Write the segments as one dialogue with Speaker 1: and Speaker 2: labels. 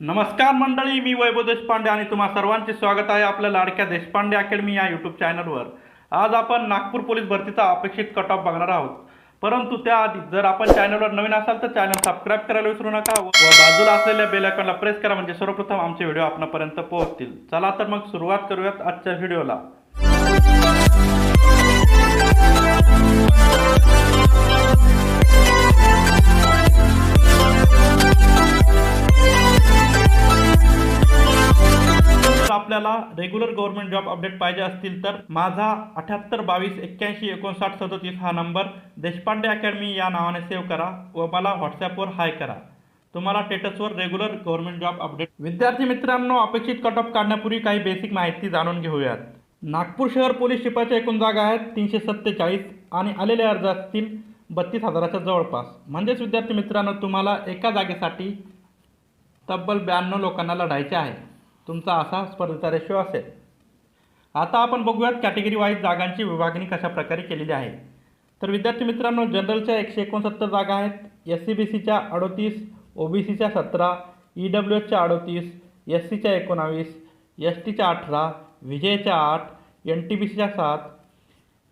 Speaker 1: नमस्कार मंडळी मी वैभव देशपांडे आणि तुम्हा सर्वांचे स्वागत आहे आपल्या लाडक्या देशपांडे अकॅडमी या यूट्यूब चॅनलवर आज आपण नागपूर पोलीस भरतीचा अपेक्षित कट ऑफ बघणार आहोत. परंतु त्याआधी जर आपण चॅनलवर नवीन असाल तर चॅनल सबस्क्राईब करायला विसरू नका व बाजूला असलेल्या बेल आयकॉनला प्रेस करा म्हणजे सर्वप्रथम आमचे व्हिडिओ आपणापर्यंत पोहोचतील. चला तर मग सुरुवात करूयात आजच्या व्हिडिओला आपल्याला रेग्युलर गव्हर्नमेंट जॉब अपडेट पाहिजे असतील तर माझा अठ्याहत्तर बावीस एक्क्याऐंशी एकोणसाठ सदतीस हा नंबर देशपांडे अकॅडमी या नावाने सेव्ह करा व मला व्हॉट्सॲपवर हाय करा. तुम्हाला स्टेटसवर रेग्युलर गव्हर्नमेंट जॉब अपडेट विद्यार्थी मित्रांनो अपेक्षित कट ऑफ काढण्यापूर्वी काही बेसिक माहिती जाणून घेऊयात. नागपूर शहर पोलीस शिपाच्या एकूण जागा आहेत तीनशे सत्तेचाळीस आणि आलेले अर्ज असतील बत्तीस हजाराच्या जवळपास. म्हणजेच विद्यार्थी मित्रांनो तुम्हाला एका जागेसाठी तब्बल ब्याण्णव लोकांना लढायचे आहे. तुमचा असा स्पर्धेचा रेशो असेल. आता आपण बघूयात कॅटेगरी वाईज जागांची विभागणी कशा प्रकारे केलेली आहे. तर विद्यार्थी मित्रांनो जनरलच्या एकशे एकोणसत्तर जागा आहेत. एस सी बी सीच्या अडोतीस ओ बी सीच्या सतरा ई डब्ल्यू एचच्या अडोतीस एस सीच्या एकोणावीस एस टीच्या अठरा विजयच्या आठ एन टी बी सीच्या सात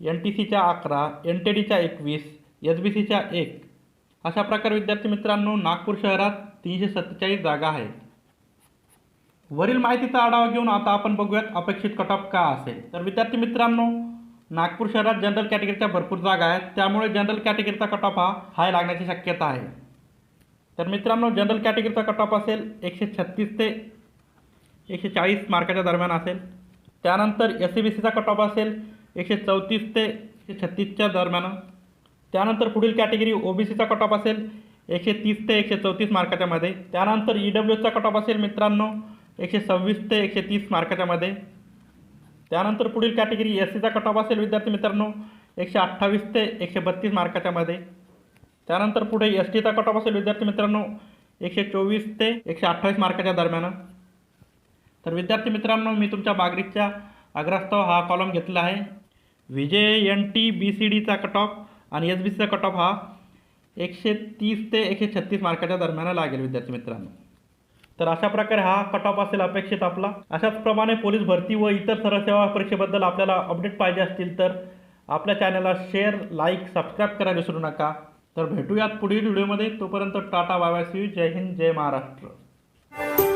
Speaker 1: एन टी सीच्या अकरा एन टी डीच्या एकवीस एस बी सीच्या एक. अशा प्रकारे विद्यार्थी मित्रांनो नागपूर शहरात तीनशे सत्तेचाळीस जागा आहेत. वरील माहितीचा आढावा घेऊन आता आपण बघूयात अपेक्षित कट ऑफ का असेल. तर विद्यार्थी मित्रांनो नागपूर शहरात जनरल कॅटेगरीच्या भरपूर जागा आहेत. त्यामुळे जनरल कॅटेगरीचा कट ऑफ हा हाय लागण्याची शक्यता आहे. तर मित्रांनो जनरल कॅटेगरीचा कट ऑफ असेल एकशे छत्तीस ते एकशे चाळीस मार्काच्या दरम्यान असेल. त्यानंतर एस सी बी सीचा कट ऑफ असेल एकशे चौतीस ते एकशे छत्तीसच्या दरम्यान. त्यानंतर पुढील कॅटेगरी ओ बी सीचा कट ऑफ असेल एकशे तीस ते एकशे चौतीस मार्काच्या मध्ये. त्यानंतर ई डब्ल्यू एचचा कट ऑफ असेल मित्रांनो एकशे सव्वीस ते एकशे तीस मार्काच्या मध्ये. त्यानंतर पुढील कॅटेगरी एस सीचा कट ऑफ असेल विद्यार्थी मित्रांनो एकशे अठ्ठावीस ते एकशे बत्तीस मार्काच्या मध्ये. त्यानंतर पुढे एस टीचा कट ऑफ असेल विद्यार्थी मित्रांनो एकशे चोवीस ते एकशे अठ्ठावीस मार्काच्या दरम्यान. तर विद्यार्थी मित्रांनो मी तुमच्या बागरीच्या अग्रस्तव हा कॉलम घेतला आहे. VJ N T B C डीचा कट ऑफ आणि एस बी सीचा कट ऑफ हा एकशे तीस ते एकशे छत्तीस मार्काच्या दरम्यान लागेल विद्यार्थी मित्रांनो. तर अशा प्रकारे हा कट ऑफ असेल अपेक्षित आपला. अशाच प्रमाणे पोलीस भरती व इतर सरसेवा परीक्षेबद्दल आपल्याला अपडेट पाहिजे असतील तर आपल्या चॅनलला शेअर लाईक सबस्क्राईब करायला विसरू नका. तर भेटूयात पुढील व्हिडिओमध्ये तोपर्यंत टाटा बाय जय हिंद जय महाराष्ट्र.